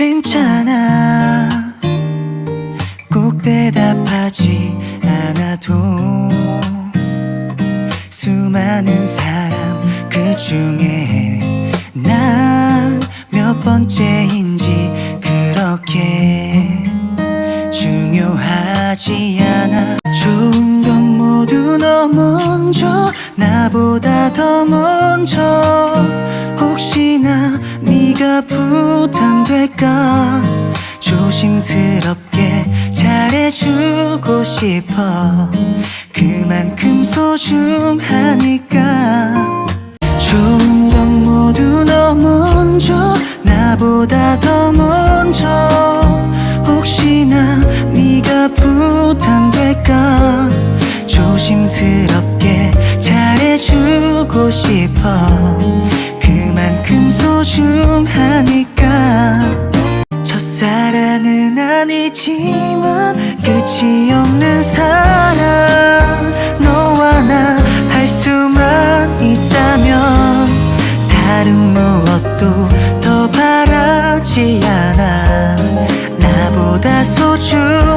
괜찮아. 꼭 대답하지 않아도 수많은 사람 그 중에 난 몇 번째인지 그렇게 중요하지 않아. 좋은 건 모두 너 먼저 나보다 더 먼저 네가 부담될까? 조심스럽게 잘해주고 싶어. 그만큼 소중하니까. 좋은 건 모두 너 먼저 나보다 더 먼저. 혹시나 네가 부담될까? 조심스럽게 잘해주고 싶어 그만큼 소중하니까. 첫사랑은 아니지만 끝이 없는 사랑. 너와 나 할 수만 있다면 다른 무엇도 더 바라지 않아. 나보다 소중하니까